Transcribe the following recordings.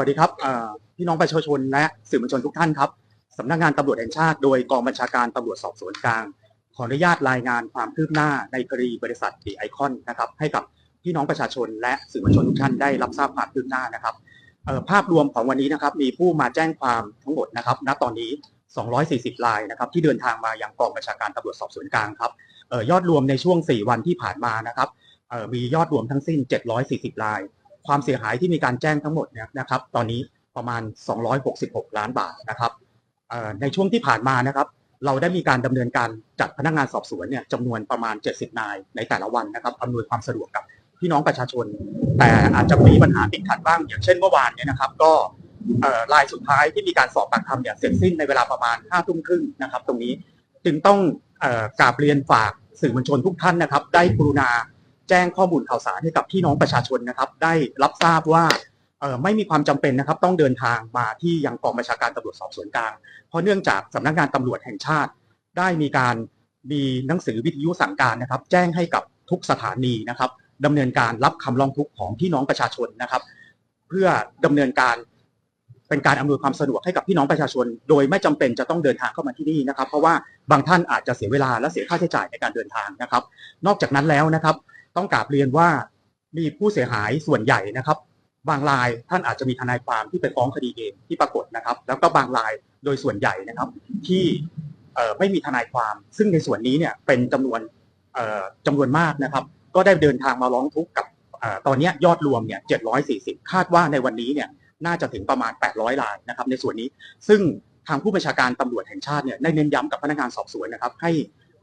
วัสดีครับพี่น้องประชาชนและสื่อมวลชนทุกท่านครับสำนักงานตำรวจแห่งชาติโดยกองบัญชาการตำรวจสอบสวนกลาง ขออนุญาตรายงานความคืบหน้าในคดีบริษัทดีไอคอนนะครับให้กับพี่น้องประชาชนและสื่อมวลชนทุกท่านได้รับทราบความคืบหน้านะครับภาพรวมของวันนี้นะครับมีผู้มาแจ้งความทั้งหมดนะครับ ณตอนนี้ 240รายนะครับที่เดินทางมายังกองบัญชาการตำรวจสอบสวนกลางครับออยอดรวมในช่วง 4 วันที่ผ่านมานะครับมียอดรวมทั้งสิ้น 740ราย ความเสียหายที่มีการแจ้งทั้งหมดเนี่ยนะครับ ตอนนี้ประมาณ 266 ล้านบาทนะครับในช่วงที่ผ่านมานะครับ เราได้มีการดำเนินการจัดพนักงานสอบสวนเนี่ยจำนวนประมาณ 70 นายในแต่ละวันนะครับอำนวยความสะดวกกับพี่น้องประชาชน แต่อาจจะมีปัญหาติดขัดบ้าง อย่างเช่นเมื่อวานเนี่ยนะครับ ก็รายสุดท้ายที่มีการสอบปากคำเนี่ยเสร็จสิ้นในเวลาประมาณ5ทุ่มครึ่งนะครับ ตรงนี้จึงต้องอกราบเรียนฝากสื่อมวลชนทุกท่านนะครับ ได้กรุณา แจ้งข้อมูลข่าวสารให้กับพี่น้องประชาชนนะครับ ได้รับทราบว่าไม่มีความจำเป็นนะครับ ต้องเดินทางมาที่ยังกองบัญชาการตำรวจสอบสวนกลาง เพราะเนื่องจากสำนักงานตำรวจแห่งชาติ ได้มีการมีหนังสือวิทยุสั่งการนะครับ แจ้งให้กับทุกสถานีนะครับดำเนินการรับคำร้องทุกข์ของพี่น้องประชาชนนะครับ เพื่อดำเนินการเป็นการอำนวยความสะดวกให้กับพี่น้องประชาชน โดยไม่จำเป็นจะต้องเดินทางเข้ามาที่นี่นะครับ เพราะว่าบางท่านอาจจะเสียเวลาและเสียค่าใช้จ่ายในการเดินทางนะครับ นอกจากนั้นแล้วนะครับ ต้องกราบเรียนว่ามีผู้เสียหายส่วนใหญ่นะครับ บางรายท่านอาจจะมีทนายความที่ไปฟ้องคดีเองที่ปรากฏนะครับ แล้วก็บางรายโดยส่วนใหญ่นะครับ ที่ไม่มีทนายความ ซึ่งในส่วนนี้เนี่ยเป็นจำนวนเอ่อจำนวนมากนะครับ ก็ได้เดินทางมาร้องทุกข์กับตอนนี้ยอดรวมเนี่ย740 คาดว่าในวันนี้เนี่ยน่าจะถึงประมาณ 800รายนะครับ ในส่วนนี้ซึ่งทางผู้บัญชาการตำรวจแห่งชาติเนี่ยได้เน้นย้ำกับพนักงานสอบสวนนะครับ ให้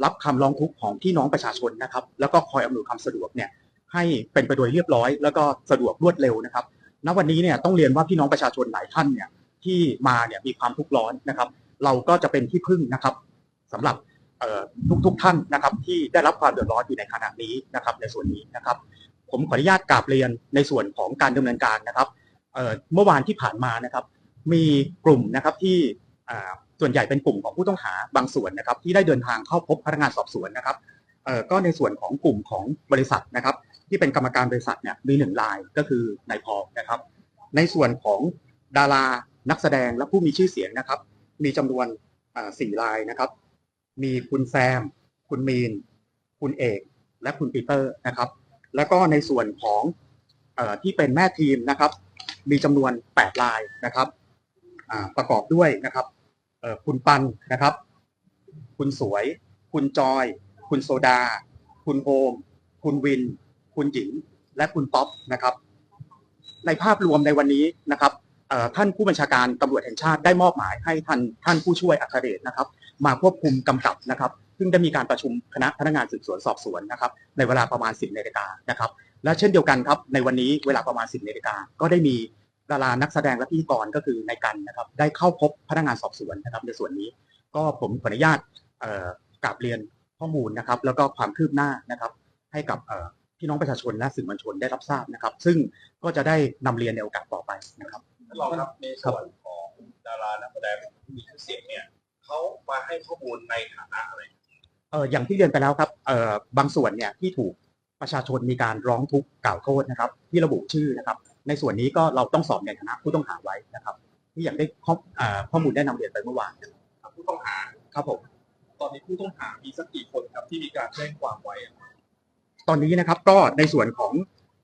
รับคำร้องทุกข์ของพี่น้องประชาชนนะครับ แล้วก็คอยอำนวยความสะดวกเนี่ยให้เป็นไปโดยเรียบร้อย แล้วก็สะดวกรวดเร็วนะครับ ณวันนี้เนี่ยต้องเรียนว่าพี่น้องประชาชนหลายท่านเนี่ยที่มาเนี่ยมีความทุกข์ร้อนนะครับ เราก็จะเป็นที่พึ่งนะครับสำหรับเอ่อทุกๆท่านนะครับ ที่ได้รับความเดือดร้อนอยู่ในขณะนี้นะครับ ในส่วนนี้นะครับ ผมขออนุญาตกราบเรียนในส่วนของการดำเนินการนะครับเมื่อวานที่ผ่านมานะครับ มีกลุ่มนะครับที่ ส่วนใหญ่เป็นกลุ่มของผู้ต้องหาบางส่วนนะครับ ที่ได้เดินทางเข้าพบพนักงานสอบสวนนะครับก็ในส่วนของกลุ่มของบริษัทนะครับ ที่เป็นกรรมการบริษัทเนี่ยมีหนึ่งรายก็คือนายพอนะครับ ในส่วนของดารานักแสดงและผู้มีชื่อเสียงนะครับ มีจำนวนสี่รายนะครับ มีคุณแซม คุณมีน คุณเอก และคุณปีเตอร์นะครับ แล้วก็ในส่วนของอที่เป็นแม่ทีมนะครับ มีจำนวนแปดรายนะครับประกอบด้วยนะครับ คุณปันนะครับ คุณสวย คุณจอย คุณโซดา คุณโฮมคุณวิน คุณหญิง และคุณป๊อปนะครับ ในภาพรวมในวันนี้นะครับท่านผู้บัญชาการตำรวจแห่งชาติได้มอบหมายให้ท่านท่านผู้ช่วยอัครเดชนะครับ มาควบคุมกำกับนะครับ ซึ่งได้มีการประชุมคณะพนักงานสืบสวนสอบสวนนะครับ ในเวลาประมาณ 10นาฬิกานะครับ และเช่นเดียวกันครับในวันนี้เวลาประมาณ 10นาฬิกาก็ได้มี ดารานักแสดงและพิธีกรก็คือในายกันนะครับได้เข้าพบพนักงานสอบสวนนะครับ ในส่วนนี้ก็ผมขออนุญาตเอ่อกราบเรียนข้อมูลนะครับ แล้วก็ความคืบหน้านะครับ ให้กับเอ่อพี่น้องประชาชนและสื่อมวลชนได้รับทราบนะครับ ซึ่งก็จะได้นำเรียนในโอกาสต่อไปนะครับท่านรองครับในส่วนของดารานักแสดงผู้มีชื่อเสียงเนี่ยเขามาให้ข้อมูลในฐานะอะไรเอ่ออย่างที่เรียนไปแล้วครับเอ่อบางส่วนเนี่ยที่ถูกประชาชนมีการร้องทุกข์กล่าวโทษนะครับ ที่ระบุชื่อนะครับ ในส่วนนี้ก็เราต้องสอบในฐานะผู้ต้องหาไว้นะครับ ที่อย่างได้ข้อเอ่อข้อมูลได้นำเรียนไปเมื่อวานนะครับผู้ต้องหาครับผมตอนนี้ผู้ต้องหามีสักกี่คนครับที่มีการแจ้งความไว้อะตอนนี้นะครับก็ในส่วนของ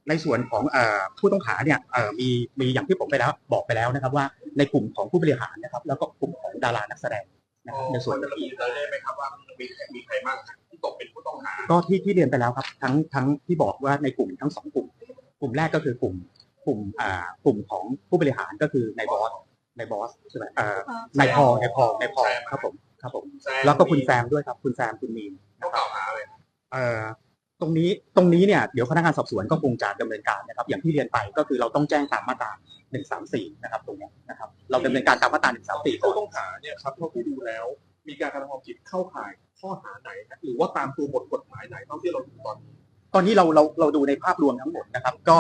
ในส่วนของเอ่อผู้ต้องหาเนี่ยเอ่อมีมีอย่างที่ผมไปแล้วบอกไปแล้วนะครับ ว่าในกลุ่มของผู้บริหารนะครับ แล้วก็กลุ่มของดารานักแสดงนะครับในส่วนจะระบุรายละเอียดไหมครับว่ามีใครมีใครบ้างครับที่ตกเป็นผู้ต้องหา ก็ที่ที่เรียนไปแล้วครับ ทั้งทั้งที่บอกว่าในกลุ่มทั้งสองกลุ่ม กลุ่มแรกก็คือกลุ่ม กลุ่มอ่ากลุ่มของผู้บริหารก็คือนายบอสนายบอสใช่ไหมเอ่อนายพอลนายพอลนายพอลครับผมครับผม แล้วก็คุณแซมด้วยครับ คุณแซมคุณมีนเขากล่าวหาอะไรเอ่อตรงนี้ตรงนี้เนี่ยเดี๋ยวพนักงานสอบสวนก็คงจะดำเนินการนะครับ อย่างที่เรียนไปก็คือเราต้องแจ้งตามมาตรา134นะครับ ตรงเนี้ยนะครับ เราดำเนินการตามมาตรา134ก่อผู้นต้องหาเนี่ยครับเท่าที่ดูแล้ว มีการกระทำความผิดเข้าข่ายข้อหาไหนครับหรือว่าตามตัวบทกฎหมายไหนเท่าที่เราดูตอนนี้ตอนนี้เราเราเราดูในภาพรวมทั้งหมดนะครับ ก็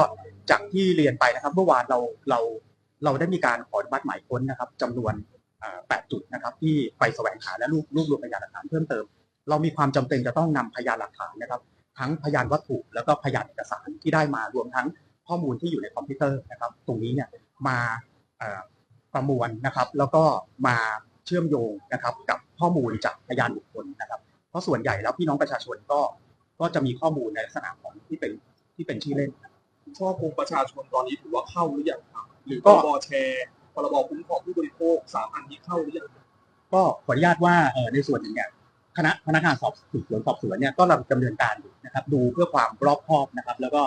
จากที่เรียนไปนะครับเมื่อวานเราเราเราได้มีการขออนุมัติหมายค้นนะครับจำนวน8จุดนะครับที่ไปแสวงหาและรวบรวบรวมพยานหลักฐานเพิ่มเติม เรามีความจำเป็นจะต้องนำพยานหลักฐานนะครับ ทั้งพยานวัตถุแล้วก็พยานเอกสารที่ได้มารวมทั้งข้อมูลที่อยู่ในคอมพิวเตอร์นะครับ ตรงนี้เนี่ยมาประมวลนะครับ แล้วก็มาเชื่อมโยงนะครับกับข้อมูลจากพยานบุคคลนะครับ เพราะส่วนใหญ่แล้วพี่น้องประชาชนก็ก็จะมีข้อมูลในลักษณะของที่เป็นที่เป็นชื่อเล่น ช่อโกงประชาชนตอนนี้ถือว่าเข้าหรือยังครับ หรือพก็รบแชร์พรบคุ้มครองผู้บริโภคสามอันนี้เข้าหรือยังก็ขออนุญาตว่าเอ่อในส่วนหนึ่งเนี่ยคณะพนักงานสอบสืบสวนสอบสวนเนี่ยก็กำลังดำเนินการอยู่นะครับดูเพื่อความรอบคอบนะครับ แล้วก็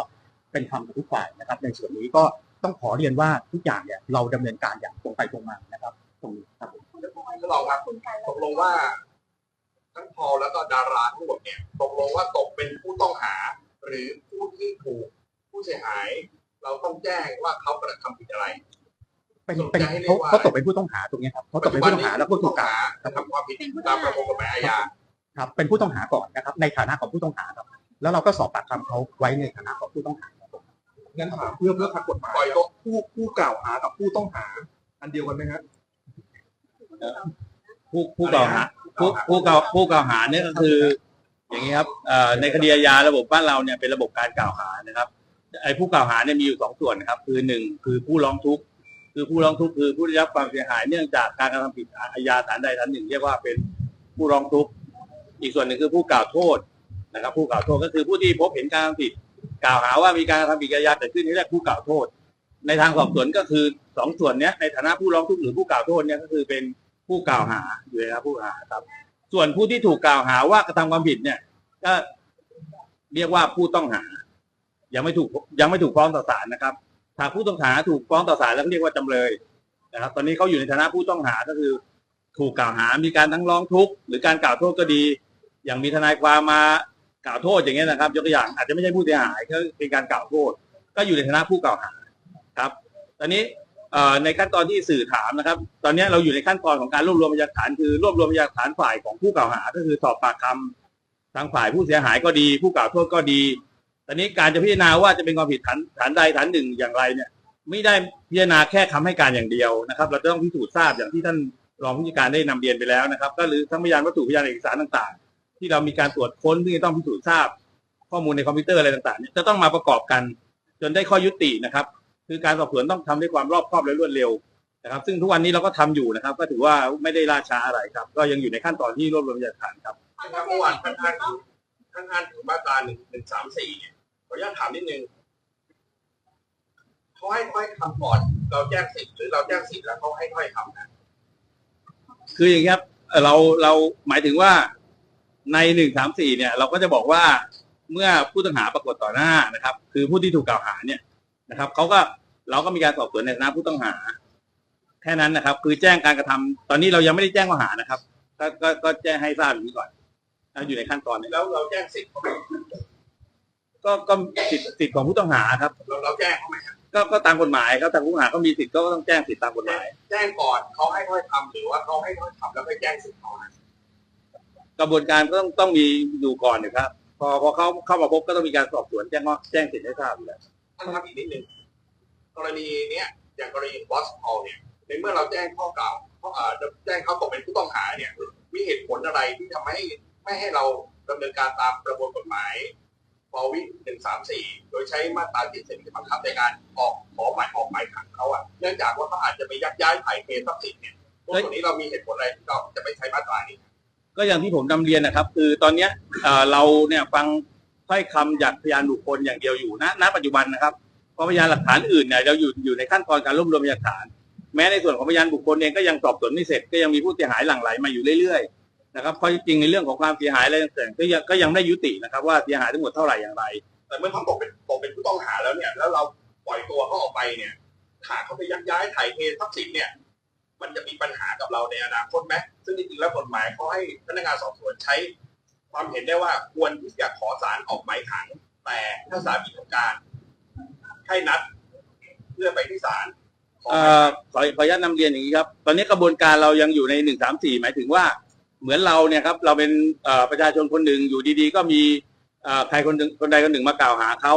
เป็นธรรมกับทุกฝ่ายนะครับ ในส่วนนี้ก็ต้องขอเรียนว่าทุกอย่างเนี่ยเราดำเนินการอย่างตรงไปตรงมานะครับ ตรงนี้ครับผมก็ลองครับตกลงว่าทั้งพอลแล้วก็ดาราทั้งหมดเนี่ยตกลงว่าตกเป็นผู้ต้องหา หรือผู้ที่ถูก ผู้เสียหาย เราต้องแจ้งว่าเขากระทำผิดอะไร เป็นเป็นจะให้เรียเขากว่าเขาตกเป็นผู้ต้องหาตรงเนี้ยครับเขาตกเป็นผู้ต้องหาแล้วก็ถูกกล่าวกระทำความผิดตามประมวลกฎหมายอาญาครับเป็นผู้ต้องหาก่อนนะครับ ในฐานะของผู้ต้องหาครับ แล้วเราก็สอบปากคำเขาไว้ในฐานะของผู้ต้องหาครับผมงั้นถามเพื่อเพื่อขัดกฎหมายปล่อยตัวผู้ผู้กล่าวหากับผู้ต้องหา อันเดียวกันไหมครับผู้ผู้กล่าวหาผู้ผู้กล่าวผู้กล่าวหาเนี่ยก็คือ อย่างนี้ครับเอ่อในคดีอาญาระบบบ้านเราเนี่ยเป็นระบบการกล่าวหานะครับ ไอ้ผู้กล่าวหาเนี่ยมีอยู่สองส่วนนะครับ คือหนึ่งคือผู้ร้องทุกข์คือผู้ร้องทุกข์คือผู้ได้รับความเสียหายเนื่องจากการกระทำผิดอาญาฐานใดฐานหนึ่งเรียกว่าเป็นผู้ร้องทุกข์อีกส่วนหนึ่งคือผู้กล่าวโทษนะครับ ผู้กล่าวโทษก็คือผู้ที่พบเห็นการกระทำผิด กล่าวหาว่ามีการกระทำผิดอาญาเกิดขึ้นนี่เรียกผู้กล่าวโทษ ในทางสอบสวนก็คือสองส่วนเนี้ยในฐานะผู้ร้องทุกข์หรือผู้กล่าวโทษเนี่ยก็คือเป็นผู้กล่าวหาอยู่นะครับผู้กล่าวหาครับ ส่วนผู้ที่ถูกกล่าวหาว่ากระทำความผิดเนี่ย ก็เรียกว่าผู้ต้องหา ยังไม่ถูกยังไม่ถูกฟ้องต่อศาลนะครับหากผู้ต้องหาถูกฟ้องต่อศาลแล้วเรียกว่าจำเลยนะครับ ตอนนี้เขาอยู่ในฐานะผู้ต้องหาก็คือ ถูกกล่าวหามีการทั้งร้องทุกข์หรือการกล่าวโทษก็ดี อย่างมีทนายความมากล่าวโทษอย่างเงี้ยนะครับ ยกตัวอย่างอาจจะไม่ใช่ผู้เสียหายก็เป็นการกล่าวโทษ ก็อยู่ในฐานะผู้กล่าวหาครับ ตอนนี้ในขั้นตอนที่สื่อถามนะครับ ตอนนี้เราอยู่ในขั้นตอนของการรวบรวมพยานฐาน คือรวบรวมพยานฐานฝ่ายของผู้กล่าวหา ก็คือสอบปากคำทางฝ่ายผู้เสียหายก็ดี ผู้กล่าวโทษก็ดี ตอนนี้การจะพิจารณาว่าจะเป็นความผิดฐานฐานใดฐานหนึ่งอย่างไรเนี่ย ไม่ได้พิจารณาแค่คำให้การอย่างเดียวนะครับ เราจะต้องพิสูจน์ทราบอย่างที่ท่านรองผู้จัดการได้นำเรียนไปแล้วนะครับ ก็หรือทั้งพยานวัตถุพยานเอกสารต่าง ๆ ที่เรามีการตรวจค้นที่จะต้องพิสูจน์ทราบ ข้อมูลในคอมพิวเตอร์อะไรต่างๆเนี่ยจะต้องมาประกอบกัน จนได้ข้อยุตินะครับ คือการสอบสวนต้องทำด้วยความรอบคอบและรวดเร็วนะครับ ซึ่งทุกวันนี้เราก็ทำอยู่นะครับ ก็ถือว่าไม่ได้ล่าช้าอะไรครับ ก็ยังอยู่ในขั้นตอนที่รวบรวมพยานหลักฐานครับเมื่อวานท่านอ้างถึงท่านอ้างถึงมาตราหนึ่งหนึ่งสามสี่เนี่ย ขออนุญาตถามนิดนึงเขาให้ถ้อยคำก่อนเราแจ้งสิทธิ์หรือเราแจ้งสิทธิ์แล้วเขาให้ถ้อยคำนะคืออย่างนี้ครับเราเราหมายถึงว่าในหนึ่งสามสี่เนี่ย เราก็จะบอกว่าเมื่อผู้ต้องหาปรากฏต่อหน้านะครับ คือผู้ที่ถูกกล่าวหาเนี่ยนะครับเขาก็เราก็มีการสอบสวนในฐานะผู้ต้องหา แค่นั้นนะครับ คือแจ้งการกระทำตอนนี้เรายังไม่ได้แจ้งข้อหานะครับ ก็ก็ก็แจ้งให้ทราบอย่างนี้ก่อนอยู่ในขั้นตอนนี้แล้วเราแจ้งสิทธิ์ ก็ก็สิทธิ์สิทธิ์ของผู้ต้องหาครับ เราเราแจ้งเขาไหมครับก็ก็ตามกฎหมายครับทางผู้ต้องหาก็มีสิทธิ์ก็ต้องแจ้งสิทธิ์ตามกฎหมาย แจ้งก่อนเขาให้ถ้อยคำหรือว่าเขาให้ถ้อยคำแล้วไปแจ้งสิทธิ์เขานะกระบวนการก็ต้องต้องมีดูก่อนนะครับ พอพอเขาเข้ามาพบก็ต้องมีการสอบสวนแจ้งว่าแจ้งสิทธิ์ให้ทราบอยู่แล้วท่านครับอีกนิดนึงกรณีเนี้ยอย่างกรณีบอสพอลเนี่ยในเมื่อเราแจ้งข้อกล่าวเขาเอ่อแจ้งเขาตกเป็นผู้ต้องหาเนี่ยมีเหตุผลอะไรที่ทำให้ไม่ให้เราดำเนินการตามประมวลกฎหมาย ปวิหนึ่งสามสี่โดยใช้มาตราจิตสิทธิบังคับในการออกขอหมายออกหมายขังเขาอะเนื่องจากว่าเขาอาจจะไปยักย้ายถ่ายเททรัพย์สินเนี่ยตรงส่วนนี้เรามีเหตุผลอะไรที่เราจะไม่ใช้มาตรานี้ ก็อย่างที่ผมนำเรียนนะครับ คือตอนเนี้ยเราเนี่ยฟังถ้อยคำจากพยานบุคคลอย่างเดียวอยู่ณณปัจจุบันนะครับเพราะพยานหลักฐานอื่นเนี่ยเราอยู่อยู่ในขั้นตอนการรวบรวมพยานหลักฐาน แม้ในส่วนของพยานบุคคลเองก็ยังสอบสวนไม่เสร็จก็ยังมีผู้เสียหายหลั่งไหลมาอยู่เรื่อยๆ นะครับข้อเท็จจริงในเรื่องของความเสียหายอะไรต่างๆก็ยังก็ยังไม่ได้ยุตินะครับ ว่าเสียหายทั้งหมดเท่าไหร่อย่างไร แต่เมื่อเขาตกเป็นตกเป็นผู้ต้องหาแล้วเนี่ย แล้วเราปล่อยตัวเขาออกไปเนี่ยหากเขาไปยักย้ายถ่ายเททรัพย์สินเนี่ย มันจะมีปัญหากับเราในอนาคตไหมซึ่งจริงๆแล้วกฎหมายเขาให้พนักงานสอบสวนใช้ ความเห็นได้ว่าควรที่จะขอสารออกหมายขัง แต่ถ้าศาลมีต้องการให้นัดเพื่อไปที่ศาลขอหเอ่มายอขังขอขออนุญาตนำเรียนอย่างนี้ครับ ตอนนี้กระบวนการเรายังอยู่ในหนึ่งสามสี่หมายถึงว่า เหมือนเราเนี่ยครับเราเป็นประชาชนคนหนึ่งอยู่ดีๆ ก็มีใครคนหนึ่งคนใดคนหนึ่งมากล่าวหาเขา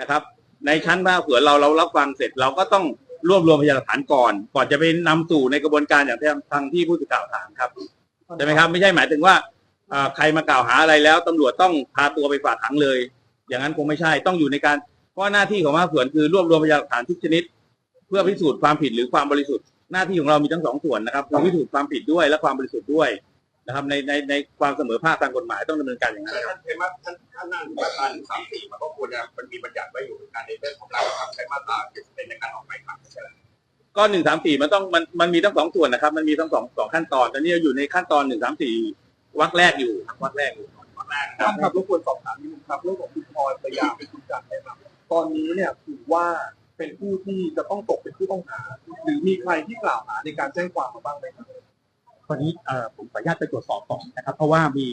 นะครับ ในชั้นภาเผื่อเราเรารับฟังเสร็จเราก็ต้องรวบรวมพยานหลักฐานก่อน ก่อนจะไปนำสู่ในกระบวนการอย่างที่ทางที่ผู้สื่อข่าวถามครับใช่ไหมครับ ไม่ใช่หมายถึงว่าใครมากล่าวหาอะไรแล้วตำรวจต้องพาตัวไปฝากขังเลย อย่างนั้นคงไม่ใช่ต้องอยู่ในการเพราะว่าหน้าที่ของภาคส่วนคือรวบรวมพยานหลักฐานทุกชนิด เพื่อพิสูจน์ความผิดหรือความบริสุทธิ์หน้าที่ของเรามีทั้งสองส่วนนะครับคือพิสูจน์ความผิดด้วยและความบริสุทธิ์ด้วย นะครับในในในความเสมอภาคทางกฎหมายต้องดำเนินการอย่างนั้นท่านใช้มาท่านท่านนั่นมาตราหนึ่งสามสี่มันก็ควรจะมันมีบัญญัติไว้อยู่ในการในเรื่องของการบังคับใช้มาตราเจ็ดสิบเอ็ดในการออกหมายขับใช่ไหมก็หนึ่งสามสี่มันต้องมันมันมีทั้งสองส่วนนะครับ มันมีทั้งสองสองขั้นตอน ตอนนี้เราอยู่ในขั้นตอนหนึ่งสามสี่วรรคแรกอยู่ครับวรรคแรกอยู่ข้อแรกนะคท่ารับนครับรบกวนสอบถามนิดนึงครับเรื่องของคุณพลอยภรรยาเป็นคุณจันทร์นะครับตอนนี้เนี่ยถือว่าเป็นผู้ที่จะต้องตกเป็นผู้ต้องหา หรือมีใครที่กล่าวหาในการแจ้งความมาบ้างไหมครับ ตอนนี้ผมขออนุญาตไปตรวจสอบก่อนนะครับ เพราะว่ามี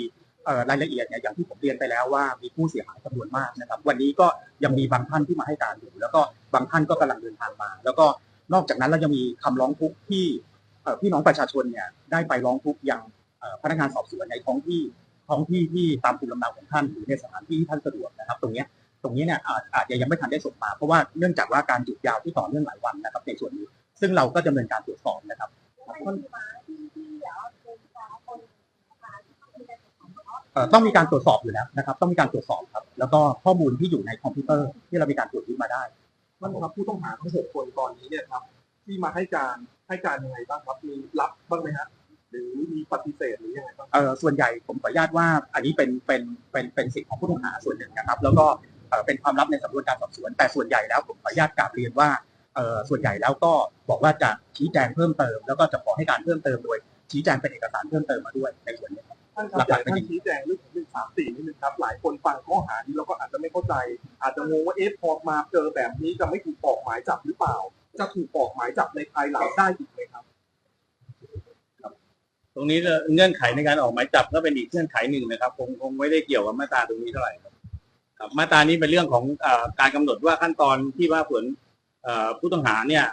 รายละเอียดเนี่ยอย่างที่ผมเรียนไปแล้วว่ามีผู้เสียหายจำนวนมากนะครับ วันนี้ก็ยังมีบางท่านที่มาให้การอยู่ แล้วก็บางท่านก็กำลังเดินทางมา แล้วก็นอกจากนั้นเรายังมีคำร้องทุกข์ที่พี่น้องประชาชนเนี่ยได้ไปร้องทุกข์ยังพนักงานสอบสวนในท้องที่ท้องที่ที่ตามภูมิลำเนาของท่านหรือในสถานที่ที่ท่านสะดวกนะครับ ตรงนี้ตรงนี้เนี่ยอาจอาจจะยังไม่ทันได้ส่งมาเพราะว่าเนื่องจากว่าการหยุดยาวที่ต่อเนื่องหลายวันนะครับในส่วนนี้ ซึ่งเราก็ดำเนินการตรวจสอบนะครับ ต้องมีการตรวจสอบอยู่แล้วนะครับ ต้องมีการตรวจสอบครับ แล้วก็ข้อมูลที่อยู่ในคอมพิวเตอร์ที่เรามีการตรวจยึดมาได้ท่านครับผู้ต้องหาทั้งหกคนตอนนี้เนี่ยครับ ที่มาให้การให้การยังไงบ้างครับมีรับบ้างไหมฮะหรือมีปฏิเสธหรือยังไงบ้างเอ่อส่วนใหญ่ผมขออนุญาตว่า อันนี้เป็นเป็นเป็นเป็นสิทธิของผู้ต้องหาส่วนหนึ่งนะครับ แล้วก็เอ่อเป็นความลับในสำนวนการสอบสวน แต่ส่วนใหญ่แล้วผมขออนุญาตกราบเรียนว่าเอ่อ ส่วนใหญ่แล้วก็บอกว่าจะชี้แจงเพิ่มเติม แล้วก็จะขอให้การเพิ่มเติมโดยชี้แจงเป็นเอกสารเพิ่มเติมมาด้วยในส่วนนี้ครับท่านครับอยากให้ท่านชี้แจงเรื่องของหนึ่งสามสี่นิดนึงครับ หลายคนฟังข้อหานี้แล้วก็อาจจะไม่เข้าใจ อาจจะงงว่าเอ๊ะพอมาเจอแบบนี้จะไม่ถูกออกหมายจับหรือเปล่า จะถูกออกหมายจับในภายหลังได้อีกไหมครับ ตรงนี้เงื่อนไขในการออกหมายจับก็เป็นอีกเงื่อนไขหนึ่งนะครับ คงคงไม่ได้เกี่ยวกับมาตราตรงนี้เท่าไหร่ครับครับมาตรานี้เป็นเรื่องของเออการกำหนดว่าขั้นตอนที่ว่าส่วนเอ่อ ผู้ต้องหาเนี่ย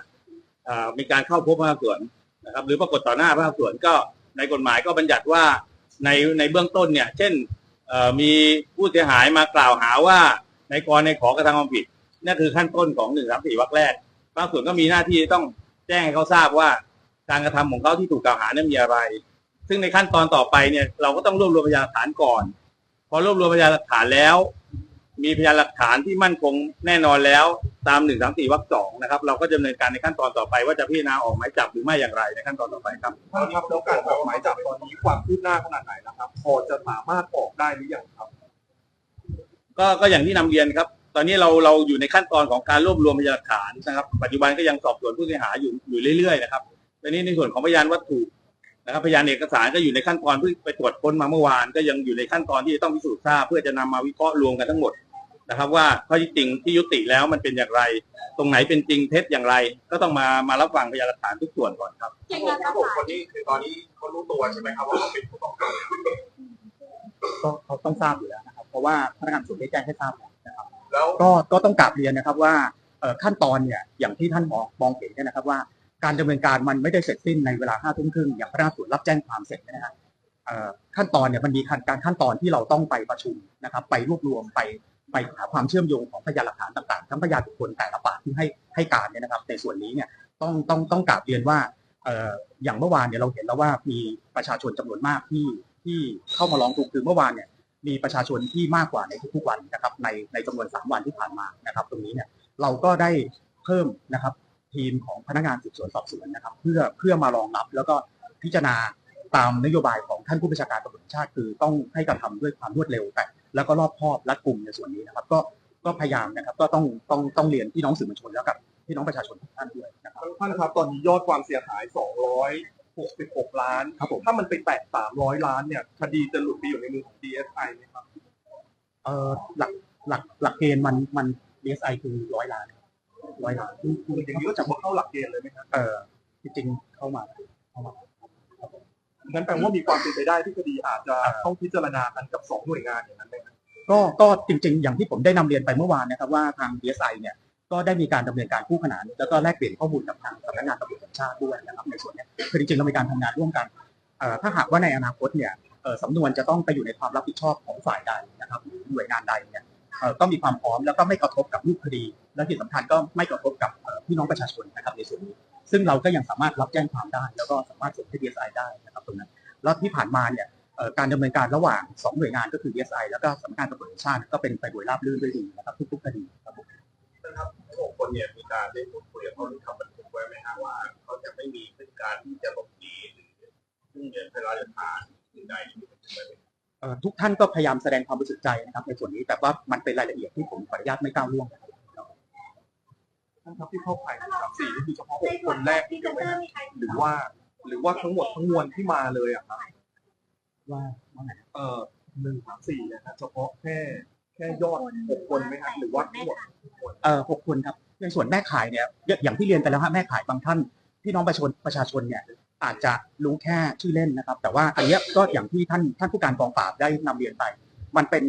มีการเข้าพบพนักงานสวนนะครับ หรือปรากฏต่อหน้าพนักงานสวนก็ในกฎหมายก็บัญญัติว่าในในเบื้องต้นเนี่ย เช่นมีผู้เสียหายมากล่าวหาว่าในกรในขอกระทำความผิดนั่นคือขั้นต้นของหนึ่งสามสี่วรรคแรกพนักงานสอบสวนก็มีหน้าที่ต้องแจ้งให้เขาทราบว่าการกระทำของเขาที่ถูกกล่าวหานั้นมีอะไร ซึ่งในขั้นตอนต่อไปเนี่ยเราก็ต้องรวบรวมพยานหลักฐานก่อน พอรวบรวมพยานหลักฐานแล้ว มีพยานหลักฐานที่มั่นคงแน่นอนแล้วตามหนึ่งสามสี่วรรคสองนะครับ เราก็จะดำเนินการในขั้นตอนต่อไป ว่าจะพิจารณาออกหมายจับหรือไม่อย่างไรในขั้นตอนต่อไปครับ ท่านครับแล้วการออกหมายจับตอนนี้ความคืบหน้าขนาดไหนนะครับ พอจะสามารถออกได้หรือยังครับ ก็ก็อย่างที่นำเรียนครับ ตอนนี้เราเราอยู่ในขั้นตอนของการรวบรวมพยานหลักฐานนะครับ ปัจจุบันก็ยังสอบสวนผู้เสียหายอยู่อยู่เรื่อยๆนะครับตอนนี้ในส่วนของพยานวัตถุนะครับพยานเอกสารก็อยู่ในขั้นตอนเพิ่งไปตรวจค้นมาเมื่อวาน ก็ยังอยู่ในขั้นตอนที่จะต้องพิสูจน์ทราบเพื่อจะนำมาวิเคราะห์รวมกันทั้งหมด นะครับ ว่าข้อที่จริงที่ยุติแล้วมันเป็นอย่างไร ตรงไหนเป็นจริงเท็จอย่างไร ก็ต้องมามารับฟังพยานหลักฐานทุกส่วนก่อนครับทั้งหกคนนี้คือตอนนี้เขารู้ตัวใช่ไหมครับว่าเขาเป็นผู้ต้องหาก็เขาต้องทราบอยู่แล้วนะครับ เพราะว่าพนักงานสอบสวนได้แจ้งให้ทราบแล้วนะครับแล้วก็ก็ต้องกราบเรียนนะครับว่าเอ่อขั้นตอนเนี่ยอย่างที่ท่านมองมองเห็นเนี่ยนะครับว่าการดำเนินการมันไม่ได้เสร็จสิ้นในเวลาห้าทุ่มครึ่งอย่างพนักงานสอบสวนรับแจ้งความเสร็จเนยนะฮะเอ่อขั้นตอนเนี่ยมันมีขั้นการขั้นตอนที่เราต้องไปประชุมนะครับ ไปรวบรวมไป ไปหาความเชื่อมโยงของพยานหลักฐานต่างๆ ทั้งพยานบุคคลแต่ละปากที่ให้ให้การเนี่ยนะครับ ในส่วนนี้เนี่ยต้องต้องต้องกราบเรียนว่าเอ่ออย่างเมื่อวานเนี่ยเราเห็นแล้วว่ามีประชาชนจำนวนมากที่ที่เข้ามาร้องทุกข์คือเมื่อวานเนี่ยมีประชาชนที่มากกว่าในทุกๆวันนะครับ ในในจำนวน 3 วันที่ผ่านมานะครับ ตรงนี้เนี่ยเราก็ได้เพิ่มนะครับทีมของพนักงานสืบสวนสอบสวนนะครับ เพื่อเพื่อมารองรับแล้วก็พิจารณาตามนโยบายของท่านผู้บัญชาการตำรวจชาติ คือต้องให้กระทำด้วยความรวดเร็วแต่ แล้วก็รอบคอบรัดกุมในส่วนนี้นะครับ ก็ก็พยายามนะครับ ก็ต้องต้องต้องเรียนพี่น้องสื่อมวลชนแล้วกับพี่น้องประชาชนทุกท่านด้วยนะครับท่านครับตอนนี้ยอดความเสียหาย 266 ล้านครับผมถ้ามันไปแตะ 300 ล้านเนี่ยคดีจะหลุดไปอยู่ในมือของ DSI ไหมครับเอ่อหลักหลักหลักเกณฑ์มันมัน DSI คือร้อยล้านร้อยล้านคืออย่างนี้ก็จะว่าเข้าหลักเกณฑ์เลยไหมครับเอ่อจริงๆเข้ามาเข้ามา งั้นแปลว่ามีความเป็นไปได้ที่คดีอาจจะเข้าพิจารณากันกับสองหน่วยงานอย่างนั้นไหมครับก็ก็จริง ๆ อย่างที่ผมได้นำเรียนไปเมื่อวานนะครับว่าทาง DSI เนี่ยก็ได้มีการดำเนินการคู่ขนานแล้วก็แลกเปลี่ยนข้อมูลกับทางสำนักงานตำรวจแห่งชาติด้วยนะครับในส่วนเนี้ยคือจริงๆเรามีการทำงานร่วมกันเอ่อถ้าหากว่าในอนาคตเนี่ยเอ่อสำนวนจะต้องไปอยู่ในความรับผิดชอบของฝ่ายใดนะครับหรือหน่วยงานใดเนี่ยเอ่อก็มีความพร้อมแล้วก็ไม่กระทบกับรูปคดี และที่สำคัญก็ไม่กระทบกับเอ่อพี่น้องประชาชนนะครับในส่วนนี้ ซึ่งเราก็ยังสามารถรับแจ้งความได้ แล้วก็สามารถส่งให้ DSI ได้นะครับตรงนั้นแล้วที่ผ่านมาเนี่ยเอ่อการดำเนินการระหว่างสองหน่วยงานก็คือ DSI แล้วก็สำนักงานตำรวจแห่งชาติก็เป็นไปโดยราบรื่นด้วยดีนะครับทุกๆคดีครับผมนะครับหกคคนเนี่ยมีการได้พูดคุยกับเขาหรือทำบันทึกไว้ไหมฮะว่าเขาจะไม่มีพฤติการที่จะหลบหนีหรือยุ่งเหยิงพระราชทานสิ่งใดที่เป็นไปไม่ได้เอ่อทุกท่านก็พยายามแสดงความบริสุทธิ์ใจนะครับในส่วนนี้แต่ว่ามันเป็นรายละเอียดที่ผมขออนุญาตไม่ก้าวล่วงท่านครับที่เข้าข่ายหนึ่งสามสี่นี่คือเฉพาะหในกส่ควนนแรแรกกที่ใช่ไหมเตอฮะร์มีใครหรือว่า หรือว่าทั้งหมดทั้งมวลที่มาเลยอะครับว่าว่าไงเอ่อหนึ่งสามสี่เนี่ยนะเฉพาะแค่แค่ยอดหกคนไหมครับหรือว่าทั้งหมดทุกคนเอ่อหกคนครับในส่วนแม่ขายเนี่ยอย่างอย่างที่เรียนไปแล้วฮะแม่ขายบางท่านพี่น้องประชาชนประชาชนเนี่ยอาจจะรู้แค่ชื่อเล่นนะครับ แต่ว่าอันเนี้ยก็อย่างที่ท่านท่านผู้การกองปราบได้นำเรียนไป มันเป็น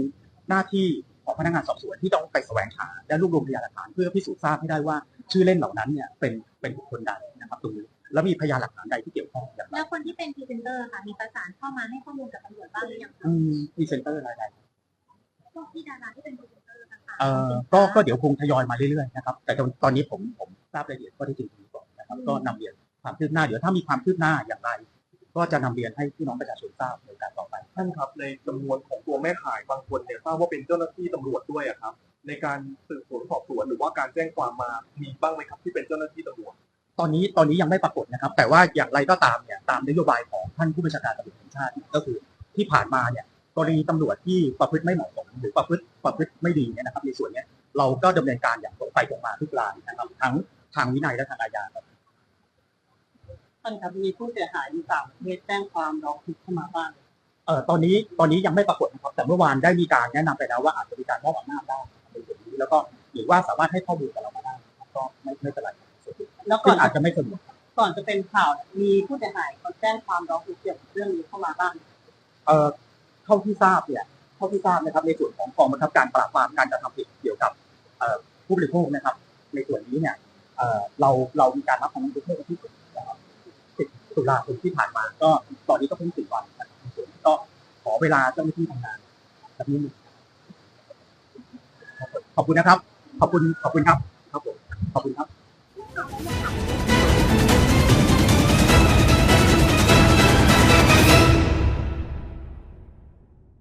หน้าที่ ของพนักงานสอบสวนที่ต้องไปแสวงหาและรวบรวมพยานหลักฐานเพื่อพิสูจน์ทราบให้ได้ว่าชื่อเล่นเหล่านั้นเนี่ยเป็นเป็นบุคคลใดนะครับตรงนี้แล้วมีพยานหลักฐานใดที่เกี่ยวข้องอย่างไรแล้วคนที่เป็นพรีเซนเตอร์ค่ะมีประสานเข้ามาให้ข้อมูลกับตำรวจบ้างหรือยังคะอืมพรีเซนเตอร์รายใดพวกที่ดาราที่เป็นพรีเซนเตอร์ต่างๆเอ่อก็ก็เดี๋ยวคงทยอยมาเรื่อยๆนะครับแต่ตอนตอนนี้ผมผมทราบรายละเอียดก็ได้จริงๆก่อนนะครับก็นำเรียนความคืบหน้าเดี๋ยวถ้ามีความคืบหน้าอย่างไร ก็จะนำเรียนให้พี่น้องประชาชนทราบในการต่อไปท่านครับในจำนวนของตัวแม่ขายบางคนเนี่ยทราบว่าเป็นเจ้าหน้าที่ตำรวจด้วยอะครับ ในการสืบสวนสอบสวนหรือว่าการแจ้งความมามีบ้างไหมครับที่เป็นเจ้าหน้าที่ตำรวจตอนนี้ตอนนี้ยังไม่ปรากฏนะครับ แต่ว่าอย่างไรก็ตามเนี่ยตามนโยบายของท่านผู้บัญชาการตำรวจแห่งชาติก็คือที่ผ่านมาเนี่ยกรณีตำรวจที่ประพฤติไม่เหมาะสมหรือประพฤติประพฤติไม่ดีเนี่ยนะครับในส่วนนี้เราก็ดำเนินการอย่างตรงไปตรงมาทุกรายนะครับทั้งทางวินัยและทางอาญาครั ท่านครับมีผู้เสียหายในต่างประเทศแจ้งความร้องทุกข์เข้ามาบ้างเอ่อตอนนี้ตอนนี้ยังไม่ปรากฏนะครับแต่เมื่อวานได้มีการแนะนำไปแล้วว่าอาจจะมีการมอบอำนาจได้ในส่วนนี้แล้วก็หรือว่าสามารถให้ข้อมูลกับเรามาได้นะครับก็ไม่ไม่เป็นไรส่วนนี้แล้วก่ซึ่อนอาจจะไม่สะดวก ก่อนจะเป็นข่าวเนี่ยมีผู้เสียหายเขาแจ้งความร้องทุกข์เกี่ยวกับเรื่องนี้เข้ามาบ้าง เอ่อเท่าที่ทราบเนี่ยเท่าที่ทราบนะครับในส่วนของกองบังคับการปราบปรามการกระทำผิดเกี่ยวกับเอ่อผู้บริโภคนะครับ ในส่วนนี้เนี่ยเอ่อเราเรามีการรับคำร้องทุกข์เมื่อวันที่10 10 ตุลาคมที่ผ่านมา ก็ตอนนี้ก็เพิ่งสี่วันก็ขอเวลาเจ้าหน้าที่ทำงานแบบนี้ขอบคุณนะครับ ขอบคุณขอบคุณครับ ครับผมขอบคุณครับ